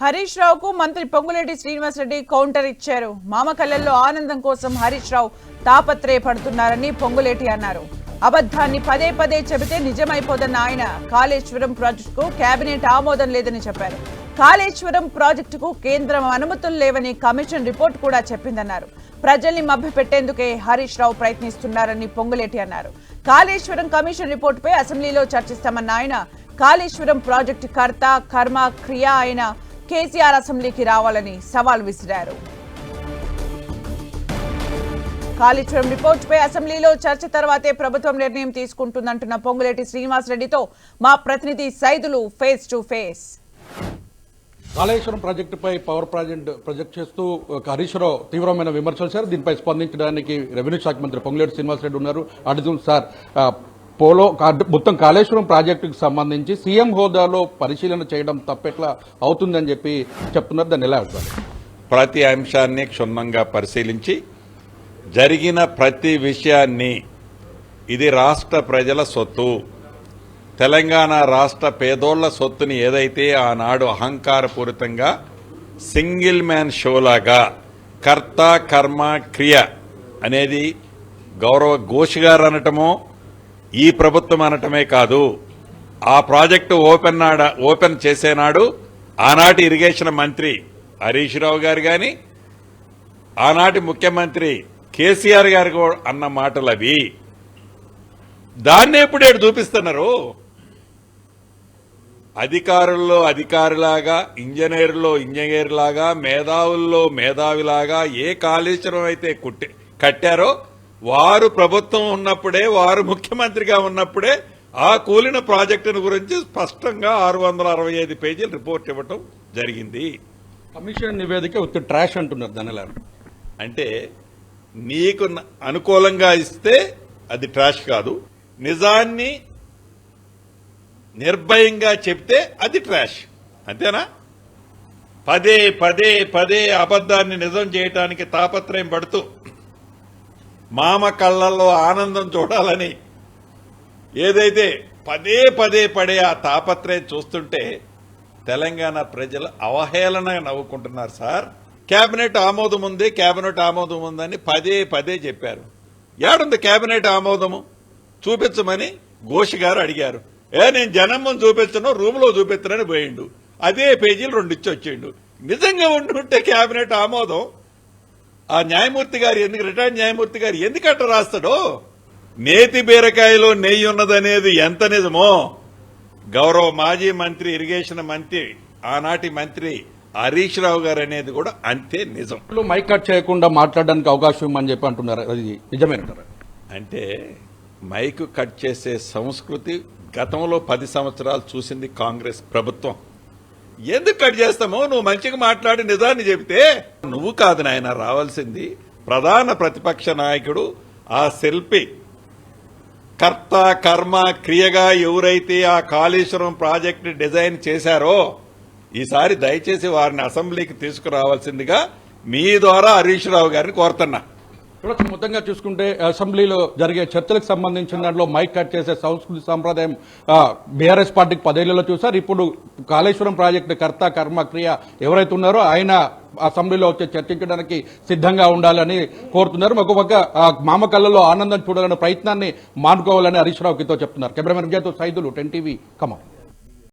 హరీష్ రావుకు మంత్రి పొంగులేటి శ్రీనివాసరెడ్డి కౌంటర్ ఇచ్చారు. మామకల్లెల్లో ఆనందం కోసం హరీష్ రావు తాపత్రయపడుతున్నారని పొంగులేటి అన్నారు. అబద్ధాన్ని పదే పదే చెబితే నిజమైపోదన్న ఆయన కాళేశ్వరం ప్రాజెక్టుకు కేబినెట్ ఆమోదం లేదని చెప్పారు. కాళేశ్వరం ప్రాజెక్టుకు కేంద్రం అనుమతులు లేవని కమిషన్ రిపోర్ట్ కూడా చెప్పిందన్నారు. ప్రజల్ని మభ్యపెట్టేందుకే హరీష్ రావు ప్రయత్నిస్తున్నారని పొంగులేటి అన్నారు. కాళేశ్వరం కమిషన్ రిపోర్టుపై అసెంబ్లీలో చర్చిస్తామన్న ఆయన కాళేశ్వరం ప్రాజెక్టు కర్త కర్మ క్రియ అయిన కేసీఆర్ అసెంబ్లీకి రావాలని సవాల్ విసిరారు. కాళేశ్వరం రిపోర్టుపై అసెంబ్లీలో చర్చ తర్వాతే ప్రభుత్వం నిర్ణయం తీసుకుంటుందంటున్న పొంగులేటి శ్రీనివాసరెడ్డితో మా ప్రతినిధి Saidulu face to face. Kaleshwaram ప్రాజెక్టుపై పవర్ ప్రాజెక్ట్ ప్రొజెక్ట్ చేస్తూ ఒక తీవ్రమైన విమర్శలు సార్ దీనిపై స్పందించడానికి రెవెన్యూ శాఖ మంత్రి పొంగులేటి శ్రీనివాసరెడ్డి ఉన్నారు. అడుగుతుంది సార్ పోలో కా- మొత్తం కాళేశ్వరం ప్రాజెక్టుకు సంబంధించి సీఎం హోదాలో పరిశీలన చేయడం తప్పెట్లా అవుతుందని చెప్పి చెప్తున్నారు. దాన్ని ఎలా అవుతుంది ప్రతి అంశాన్ని క్షుణ్ణంగా పరిశీలించి జరిగిన ప్రతి విషయాన్ని ఇది రాష్ట్ర ప్రజల సొత్తు తెలంగాణ రాష్ట్ర పేదోళ్ళ సొత్తుని ఏదైతే ఆనాడు అహంకారపూరితంగా సింగిల్ మ్యాన్ షోలాగా కర్త కర్మ క్రియ అనేది గౌరవ ఘోష్ గారు అనటమో ఈ ప్రభుత్వం అనటమే కాదు ఆ ప్రాజెక్టు ఓపెన్ నాడ ఓపెన్ చేసేనాడు ఆనాటి ఇరిగేషన్ మంత్రి హరీష్ రావు గారు కానీ ఆనాటి ముఖ్యమంత్రి కేసీఆర్ గారు అన్న మాటలు అవి. దాన్నే ఇప్పుడు ఏడు చూపిస్తున్నారు. అధికారుల్లో అధికారిలాగా ఇంజనీర్లో ఇంజనీర్లాగా మేధావుల్లో మేధావిలాగా ఏ కాళేశ్వరం అయితే కుట్టి కట్టారో వారు ప్రభుత్వం ఉన్నప్పుడే వారు ముఖ్యమంత్రిగా ఉన్నప్పుడే ఆ కూలిన ప్రాజెక్టును గురించి స్పష్టంగా ఆరు వందల అరవై ఐదు పేజీలు రిపోర్ట్ ఇవ్వటం జరిగింది. కమిషన్ నివేదిక ఉత్తి ట్రాష్ అంటున్నారు అంటారు? అంటే నీకు అనుకూలంగా ఇస్తే అది ట్రాష్ కాదు. నిజాన్ని నిర్భయంగా చెప్తే అది ట్రాష్. అంతేనా? పదే పదే పదే అబద్ధాన్ని నిజం చేయటానికి తాపత్రయం పడుతూ మామ కళ్ళల్లో ఆనందం చూడాలని ఏదైతే పదే పదే పడే ఆ తాపత్రయం చూస్తుంటే తెలంగాణ ప్రజలు అవహేళన నవ్వుకుంటున్నారు సార్. కేబినెట్ ఆమోదం ఉంది కేబినెట్ ఆమోదం ఉందని పదే పదే చెప్పారు. ఏడుంది కేబినెట్ ఆమోదము? చూపించమని ఘోష్ గారు అడిగారు. ఏ నేను జనం చూపించను రూమ్లో చూపించనని పోయిండు. అదే పేజీలు రెండు ఇచ్చి వచ్చిండు. నిజంగా ఉండుంటే కేబినెట్ ఆమోదం ఆ న్యాయమూర్తి గారు ఎందుకు రిటైర్డ్ న్యాయమూర్తి గారు ఎందుకట్ట రాస్తాడో? నేతి బీరకాయలో నెయ్యి ఉన్నదనేది ఎంత నిజమో? గౌరవ మాజీ మంత్రి ఇరిగేషన్ మంత్రి ఆనాటి మంత్రి హరీష్ రావు గారు అనేది కూడా అంతే నిజం. మైక్ కట్ చేయకుండా మాట్లాడడానికి అవకాశం ఇవ్వమని చెప్పి అంటున్నారు. అది నిజమేనంటారు అంటే మైకు కట్ చేసే సంస్కృతి గతంలో పది సంవత్సరాలు చూసింది కాంగ్రెస్ ప్రభుత్వం. ఎందుకు కట్ చేస్తామో నువ్వు మంచిగా మాట్లాడి నిజాన్ని చెబితే నువ్వు కాదు నాయన రావాల్సింది ప్రధాన ప్రతిపక్ష నాయకుడు ఆ శిల్పి. కర్త కర్మ క్రియగా ఎవరైతే ఆ కాళేశ్వరం ప్రాజెక్టు డిజైన్ చేశారో ఈసారి దయచేసి వారిని అసెంబ్లీకి తీసుకురావాల్సిందిగా మీ ద్వారా హరీష్ రావు గారిని కోరుతున్నా. చూడొచ్చు మొత్తంగా చూసుకుంటే అసెంబ్లీలో జరిగే చర్చలకు సంబంధించిన దాంట్లో మైక్ కట్ చేసే సంస్కృతి సంప్రదాయం బీఆర్ఎస్ పార్టీకి పదేళ్ళలో చూసారు. ఇప్పుడు కాళేశ్వరం ప్రాజెక్టు కర్త కర్మ క్రియ ఎవరైతే ఉన్నారో ఆయన అసెంబ్లీలో వచ్చి చర్చించడానికి సిద్ధంగా ఉండాలని కోరుతున్నారు. మరొక మామ మామకళ్ళలో ఆనందం చూడాలనే ప్రయత్నాన్ని మానుకోవాలని హరీష్ రావు చెప్తున్నారు. కెమెరామెన్ విజయ్తో సైదులు టెన్ టీవీ ఖమ్మం